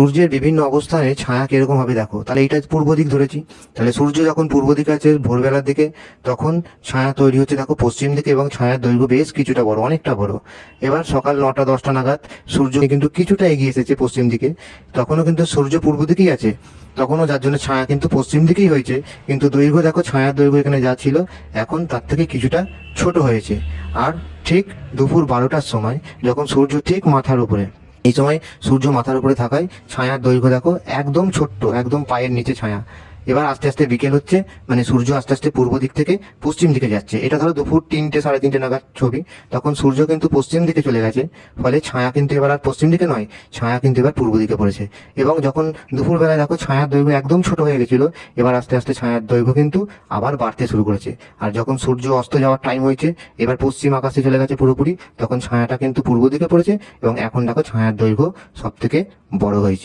সূর্যের বিভিন্ন অবস্থানে ছায়া কীরকম হবে দেখো। তাহলে এটা পূর্ব দিক ধরেছি। তাহলে সূর্য যখন পূর্ব দিকে আছে ভোরবেলার দিকে, তখন ছায়া তৈরি হচ্ছে দেখো পশ্চিম দিকে এবং ছায়ার দৈর্ঘ্য বেশ কিছুটা বড়, অনেকটা বড়। এবার সকাল নটা, দশটা নাগাদ সূর্য কিন্তু কিছুটা এগিয়ে এসেছে পশ্চিম দিকে। তখনও কিন্তু সূর্য পূর্ব দিকেই আছে। তখনও যার জন্য ছায়া কিন্তু পশ্চিম দিকেই হয়েছে। কিন্তু দৈর্ঘ্য দেখো ছায়ার দৈর্ঘ্য এখানে যা ছিল, এখন তার থেকে কিছুটা ছোট হয়েছে। আর ঠিক দুপুর বারোটার সময় যখন সূর্য ঠিক মাথার উপরে এই সময় সূর্য মাথার উপরে থাকায় ছায়ার দৈর্ঘ্য দেখো, একদম ছোট্ট, একদম পায়ের নিচে ছায়া। এবার আস্তে আস্তে বিকেল হচ্ছে মানে সূর্য আস্তে আস্তে পূর্ব দিক থেকে পশ্চিম দিকে যাচ্ছে। এটা ধরো দুপুর তিনটে, সাড়ে তিনটে নাগাদ ছবি। তখন সূর্য কিন্তু পশ্চিম দিকে চলে গেছে, ফলে ছায়া কিন্তু এবার আর পশ্চিম দিকে নয়, ছায়া কিন্তু এবার পূর্ব দিকে পড়েছে। এবং যখন দুপুরবেলায় দেখো ছায়ার দৈর্ঘ্য একদম ছোট হয়ে গেছিল, এবার আস্তে আস্তে ছায়ার দৈর্ঘ্য কিন্তু আবার বাড়তে শুরু করেছে। আর যখন সূর্য অস্ত যাওয়ার টাইম হয়েছে, এবার পশ্চিম আকাশে চলে গেছে পুরোপুরি, তখন ছায়াটা কিন্তু পূর্ব দিকে পড়েছে, এবং এখন দেখো ছায়ার দৈর্ঘ্য সব থেকে বড় হয়েছে।